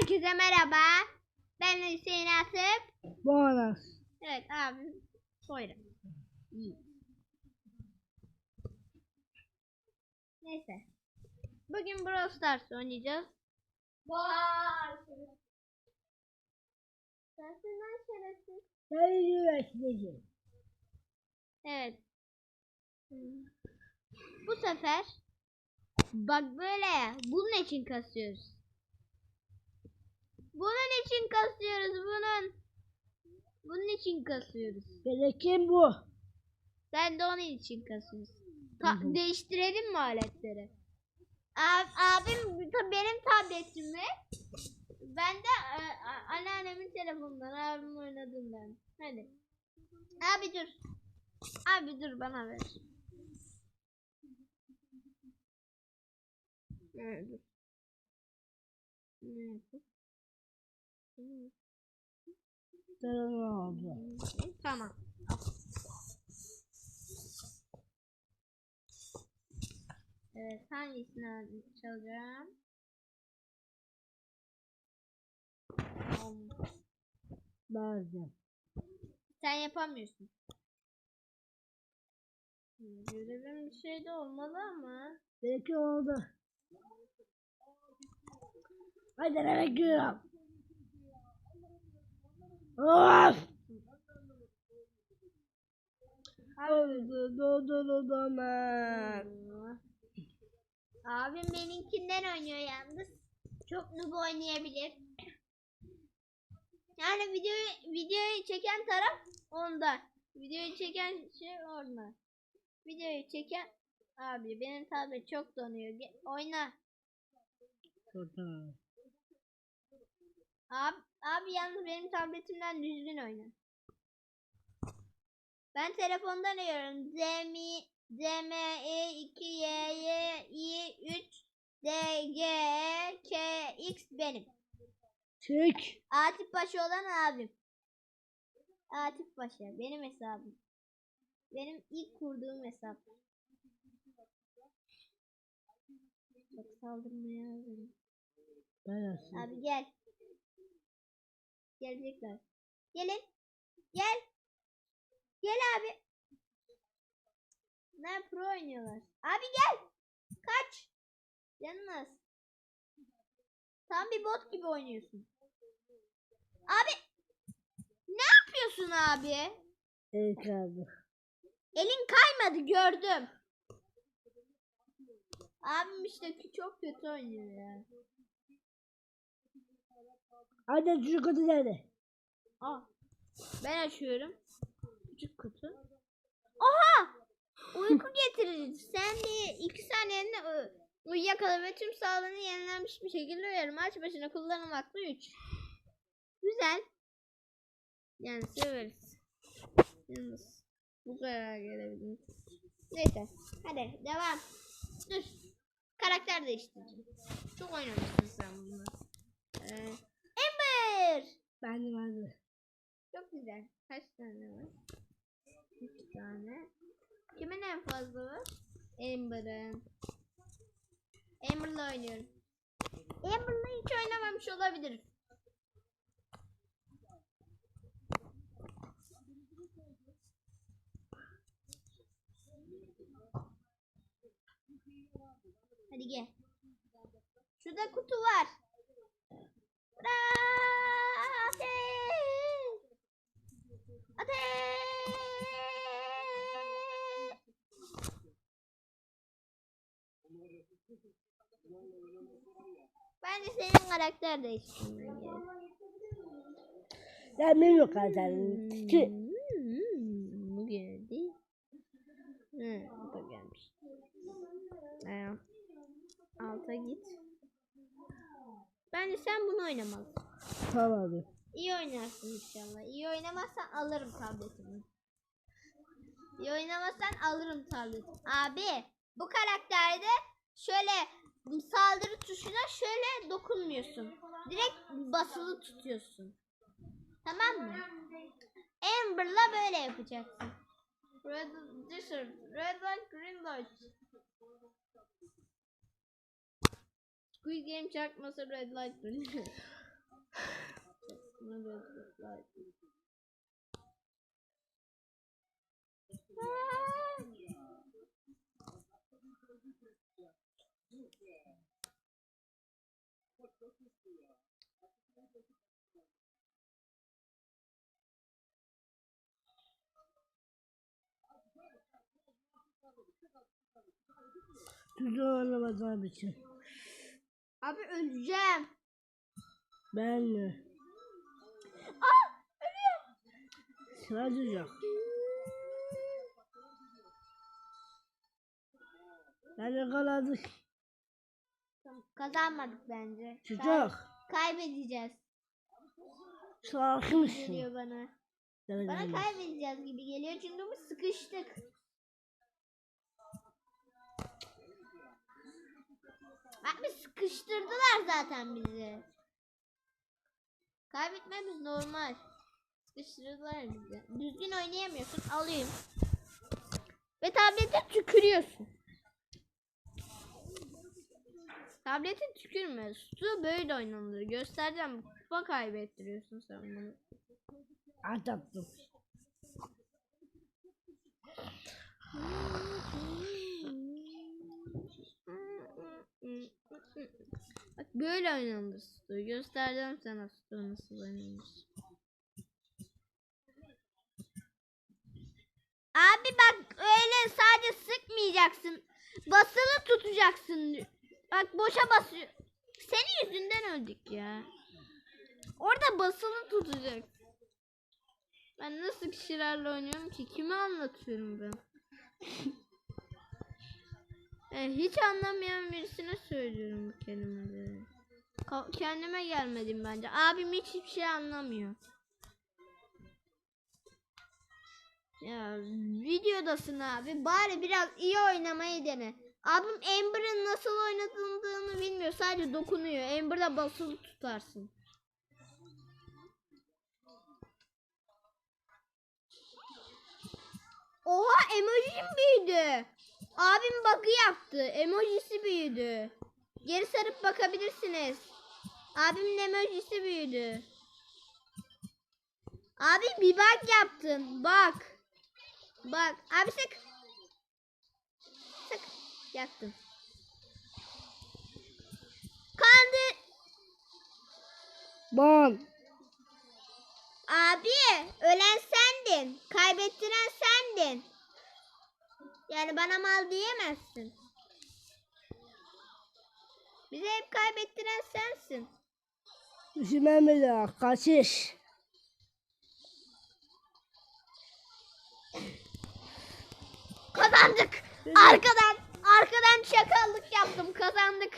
Herkese merhaba. Ben Hüseyin Atıp. Bonus. Evet abim Soyra. Neyse. Bugün Brawl Stars oynayacağız. Vay. Sensin lan şerefsiz. Sen. Evet. Bu sefer bak böyle bunun için kasıyoruz. Bunun için kasıyoruz bunun. Bunun için kasıyoruz. Benim bu. Sen de onun için kasıyorsun. Ta- değiştirelim mi aletleri? Ab- abim ta- benim tabletimi ben de e, a- anneannemin telefonundan abim oynadığından. Hadi. Abi dur. Abi dur bana ver. Evet. Ne yapayım? Ne oldu? Tamam. Evet, hangisini çalacağım? Bazen. Sen yapamıyorsun. Görevim bir şey de olmalı ama. Belki oldu. Hadi eve giriyorum. Of! Oldu, doldu, doldu, Abim benimkinden oynuyor yalnız. Çok noob oynayabilir. Yani videoyu videoyu çeken taraf onda. Videoyu çeken şey orada. Videoyu çeken abi benim tablet çok donuyor. Ge- oyna. Abi, abi yalnız benim tabletimden düzgün oyna. Ben telefondan arıyorum. ZMI ZME 2 Y Y I 3 D G K X benim. Çık. Atif Paşa olan abim. Atif Paşa benim hesabım. Benim ilk kurduğum hesap. Bak saldırmaya hazırım. Abi gel. Gelecekler. Gelin. Gel. Gel abi. Ne pro oynuyorlar. Abi gel. Kaç. Canınız. Tam bir bot gibi oynuyorsun. Abi. Ne yapıyorsun abi? El kaldı. Elin kaymadı gördüm. Abim işte kü- çok kötü oynuyor ya. Hadi çocuk adı nerede? Aa, ben açıyorum. Küçük kutu. Oha! Uyku getirici. Sen de iki saniyende uyuyakala ve tüm sağlığını yenilenmiş bir şekilde uyarım. Aç başına kullanım aklı 3. Güzel. Yani severiz. Yalnız bu kadar gelebildim. Neyse. Hadi devam. Dur. Karakter değiştireceğim. Çok oynamışsın sen bunu. Ee, Ember. Ben de ben de. Çok güzel. Kaç tane var? Üç tane. Kimin en fazla var? Amber'ın. Amber'la oynuyorum. Amber'la hiç oynamamış olabilirim. Hadi gel. Şurada kutu var. Bence senin karakter değiştirmen gerek. Ya benim yok zaten. Çık. Hmm, Bu geldi. Hı, bu da gelmiş. Ee, alta git. Bence sen bunu oynamalısın. Tamam abi. İyi oynarsın inşallah. İyi oynamazsan alırım tabletimi. İyi oynamazsan alırım tabletimi. Abi bu karakterde şöyle saldırı tuşuna şöyle dokunmuyorsun. Direkt basılı tutuyorsun. Tamam mı? Amber'la böyle yapacaksın. Red, desert, red light, green light. Squid Game çarpması red light green light. lazım. Çocuğu anlamadığım için. Abi öleceğim. Ben mi? Aa ölüyorum. Sıra. Ben yakaladık. Kazanmadık bence. Çocuk. kaybedeceğiz. Sakin mısın? Geliyor bana. Bana kaybedeceğiz gibi geliyor çünkü biz sıkıştık. Bak biz sıkıştırdılar zaten bizi. Kaybetmemiz normal. Sıkıştırdılar bizi. Düzgün oynayamıyorsun alayım. Ve tablete tükürüyorsun. Tabletin tükürme. Su böyle oynanır. Göstereceğim. Kupa kaybettiriyorsun sen bunu. At attım. Bak böyle oynanır Stu. Göstereceğim sana Stu nasıl oynanır. Abi bak öyle sadece sıkmayacaksın. Basılı tutacaksın. Bak boşa basıyor. Senin yüzünden öldük ya. Orada basılı tutacaksın. Ben nasıl kişilerle oynuyorum ki? Kime anlatıyorum ben? E, hiç anlamayan birisine söylüyorum bu kelimeleri. Ka- kendime gelmedim bence. Abim hiç hiçbir şey anlamıyor. Ya videodasın abi. Bari biraz iyi oynamayı dene. Abim Amber'ın nasıl oynadığını bilmiyor. Sadece dokunuyor. Amber'da basılı tutarsın. Oha emojim büyüdü. Abim bug'ı yaptı. Emojisi büyüdü. Geri sarıp bakabilirsiniz. Abimin emojisi büyüdü. Abi bir bug yaptın. Bak. Bak. Abi. Sık. Yaktım. Kandı. Bam. Abi ölen sendin. Kaybettiren sendin. Yani bana mal diyemezsin. Bizi hep kaybettiren sensin. Bir daha. Kaçış. Kazandık. Arkadan arkadan çakallık yaptım. Kazandık.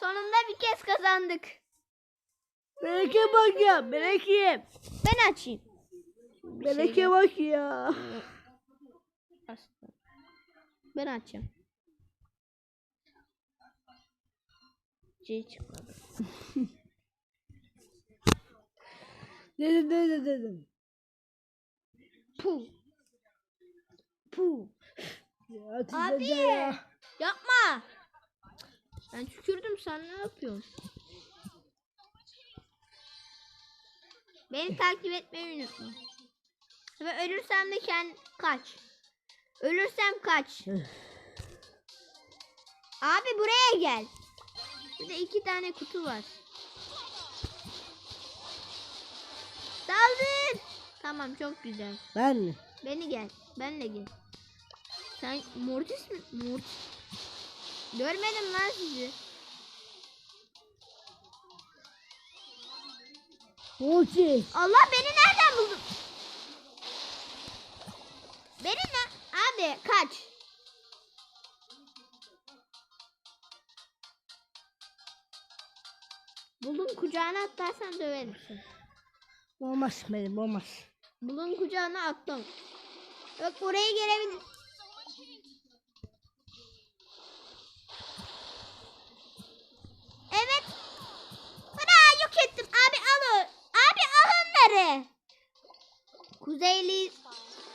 Sonunda bir kez kazandık. Meleke bak ya. Meleke. Ben açayım. Meleke bak ya. Ben açacağım. C çıkmadı. Dedim dedim dedim. Puh. Puh. Ya, Abi. ya. Yapma. Ben tükürdüm sen ne yapıyorsun? Beni takip etmeyi unutma. Ve ölürsem de kend kaç. Ölürsem kaç. Abi buraya gel. Burada iki tane kutu var. Saldır. Tamam çok güzel. Ben mi? Beni gel. Benle gel. Sen Mortis mi? Mortis. Görmedim lan sizi. Mortis. Allah beni nereden buldun? Beni ne? Abi kaç. Bulun kucağına atlarsan döverim seni. Olmaz benim olmaz. Bulun kucağına attım. Bak oraya gelebilir. Kuzeyli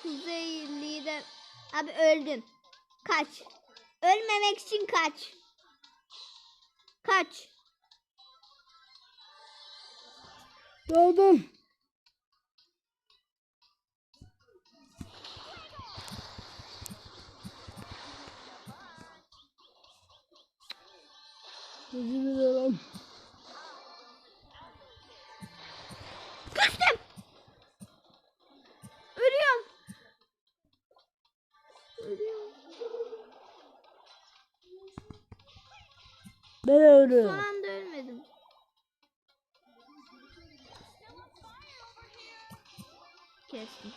Kuzeyli de abi öldüm. Kaç. Ölmemek için kaç. Kaç. Doğdum. Özür. Kaçtım. Ben Son ölüyorum. anda ölmedim. Kestim.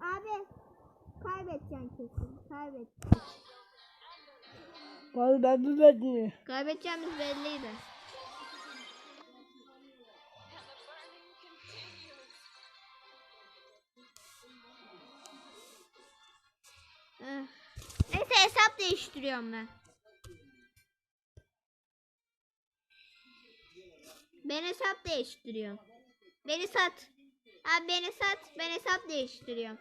Abi kaybedeceksin kesin. Kaybet. Bari ben bilmedim. Kaybedeceğimiz belliydi. Neyse hesap değiştiriyorum ben. Ben hesap değiştiriyorum. Beni sat. Abi beni sat. Ben hesap değiştiriyorum.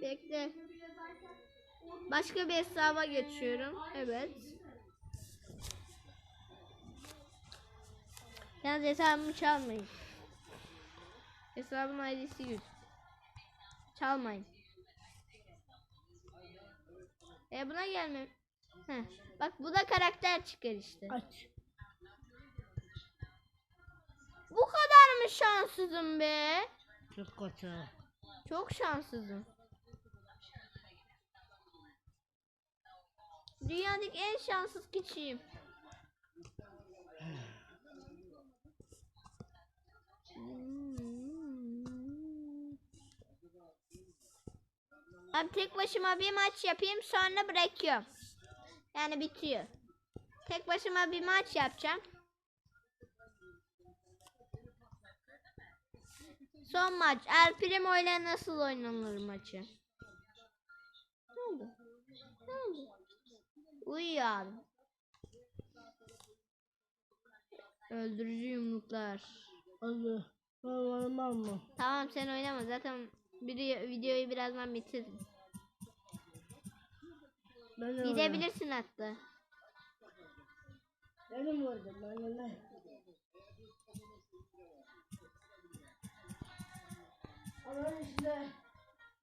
Bekle. Başka bir hesaba geçiyorum. Evet. Yalnız hesabımı çalmayın. Hesabın ID'si 100. Çalmayın. E buna gelmem. Heh. Bak bu da karakter çıkar işte. Aç. Bu kadar mı şanssızım be? Çok kötü. Çok şanssızım. Dünyadaki en şanssız kişiyim. Abi tek başıma bir maç yapayım sonra bırakıyorum. Yani bitiyor. Tek başıma bir maç yapacağım. Son maç. El Primo ile nasıl oynanır maçı? Ne oldu? Ne oldu? Uyuyor abi. Öldürücü yumruklar. Hadi. Ben oynamam mı? Tamam sen oynama zaten video, videoyu birazdan oynamam. Gidebilirsin hatta. Benim vurdum. Ben de.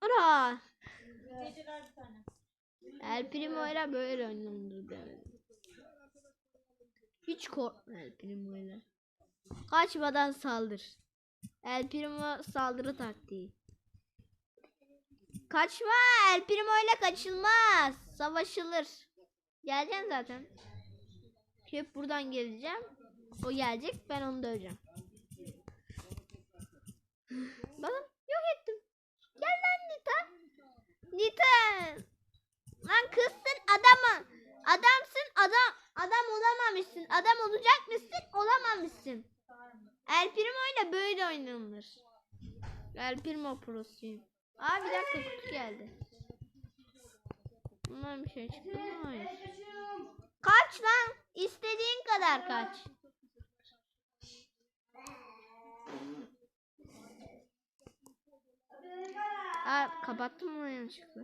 Ura! El Primo ile böyle oynanır demedim. Hiç korkma El Primo ile. Kaçmadan saldır. El Primo saldırı taktiği. Kaçma El Primo ile kaçılmaz. Savaşılır. Geleceğim zaten. Hep buradan geleceğim. O gelecek ben onu döveceğim. Bakın yok ettim. Gel lan Nita. Nita. Lan kızsın adamı. Adamsın adam. Adam olamamışsın. Adam olacak mısın? Olamamışsın. El Primo ile böyle oynanır. El Primo prosuyum. Aa bir dakika kutu geldi. Bundan bir şey çıktı mı? Hayır. Kaç lan. İstediğin kadar kaç. Aa kapattım mı yanlışlıkla?